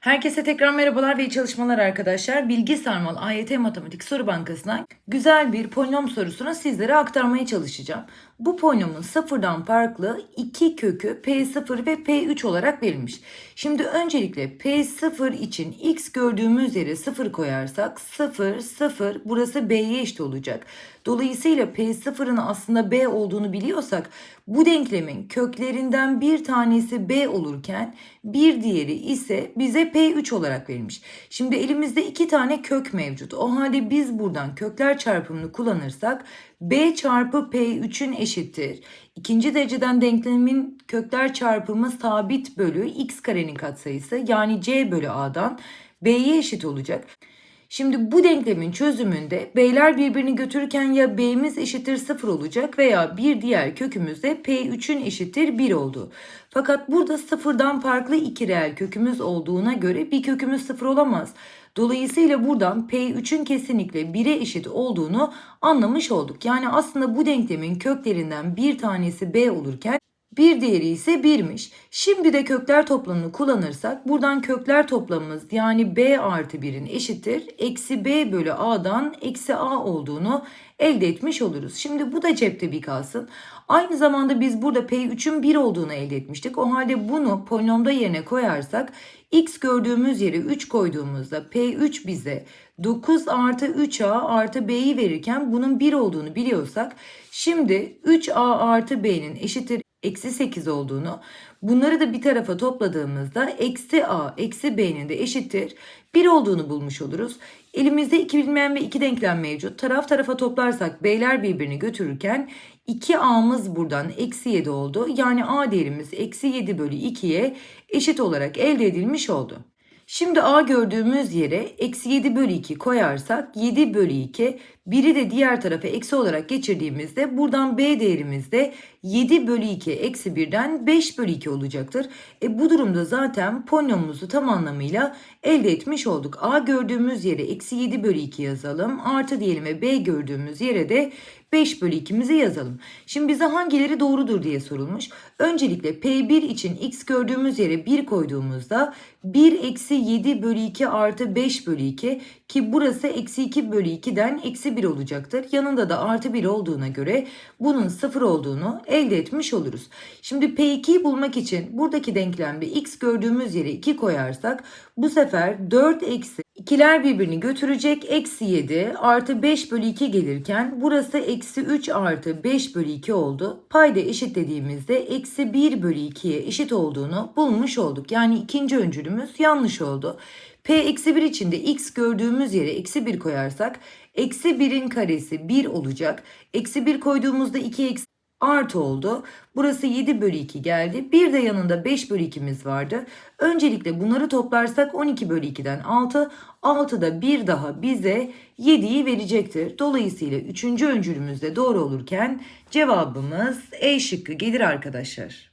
Herkese tekrar merhabalar ve iyi çalışmalar arkadaşlar. Bilgi Sarmal AYT Matematik Soru Bankası'na güzel bir polinom sorusunu sizlere aktarmaya çalışacağım. Bu polinomun sıfırdan farklı iki kökü P0 ve P3 olarak verilmiş. Şimdi öncelikle P0 için x gördüğümüz yere 0 koyarsak 0, 0 burası B'ye eşit olacak. Dolayısıyla P0'ın aslında B olduğunu biliyorsak bu denklemin köklerinden bir tanesi B olurken bir diğeri ise bize P3 olarak verilmiş. Şimdi elimizde iki tane kök mevcut. O halde biz buradan kökler çarpımını kullanırsak B çarpı P3'ün eşittir. İkinci dereceden denklemin kökler çarpımı sabit bölü x karenin katsayısı yani C bölü A'dan B'ye eşit olacak. Şimdi bu denklemin çözümünde b'ler birbirini götürürken ya b'miz eşittir 0 olacak veya bir diğer kökümüzde p3'ün eşittir 1 oldu. Fakat burada sıfırdan farklı iki reel kökümüz olduğuna göre bir kökümüz 0 olamaz. Dolayısıyla buradan P3'ün kesinlikle 1'e eşit olduğunu anlamış olduk. Yani aslında bu denklemin köklerinden bir tanesi B olurken bir diğeri ise 1'miş. Şimdi de kökler toplamını kullanırsak buradan kökler toplamımız yani b artı 1'in eşittir. Eksi b bölü a'dan eksi a olduğunu elde etmiş oluruz. Şimdi bu da cepte bir kalsın. Aynı zamanda biz burada p3'ün 1 olduğunu elde etmiştik. O halde bunu polinomda yerine koyarsak x gördüğümüz yere 3 koyduğumuzda p3 bize 9 artı 3a artı b'yi verirken bunun 1 olduğunu biliyorsak şimdi 3a artı b'nin eşittir eksi 8 olduğunu bunları da bir tarafa topladığımızda eksi a eksi b'nin de eşittir 1 olduğunu bulmuş oluruz. Elimizde iki bilinmeyen ve iki denklem mevcut. Taraf tarafa toplarsak b'ler birbirini götürürken 2a'mız buradan eksi 7 oldu. Yani a değerimiz eksi 7 bölü 2'ye eşit olarak elde edilmiş oldu. Şimdi a gördüğümüz yere eksi 7 bölü 2 koyarsak 7 bölü 2 biri de diğer tarafa eksi olarak geçirdiğimizde buradan b değerimiz de 7 bölü 2 eksi 1'den 5 bölü 2 olacaktır. E bu durumda zaten polinomumuzu tam anlamıyla elde etmiş olduk. A gördüğümüz yere eksi 7 bölü 2 yazalım. Artı diyelim ve B gördüğümüz yere de 5 bölü 2'mizi yazalım. Şimdi bize hangileri doğrudur diye sorulmuş. Öncelikle P1 için x gördüğümüz yere 1 koyduğumuzda 1 eksi 7 bölü 2 artı 5 bölü 2 ki burası eksi 2 bölü 2'den eksi 1 olacaktır. Yanında da artı 1 olduğuna göre bunun 0 olduğunu elde etmiş oluruz. Şimdi P2'yi bulmak için buradaki denklemde x gördüğümüz yere 2 koyarsak bu sefer 4 eksi 2'ler birbirini götürecek. Eksi 7 artı 5 bölü 2 gelirken burası eksi 3 artı 5 bölü 2 oldu. Payda eşitlediğimizde eksi 1 bölü 2'ye eşit olduğunu bulmuş olduk. Yani ikinci öncülümüz yanlış oldu. P eksi 1 için de x gördüğümüz yere eksi 1 koyarsak eksi 1'in karesi 1 olacak. Eksi 1 koyduğumuzda 2 eksi artı oldu. Burası 7 bölü 2 geldi. Bir de yanında 5 bölü 2'miz vardı. Öncelikle bunları toplarsak 12 bölü 2'den 6. 6 da bir daha bize 7'yi verecektir. Dolayısıyla 3. öncülümüz de doğru olurken cevabımız E şıkkı gelir arkadaşlar.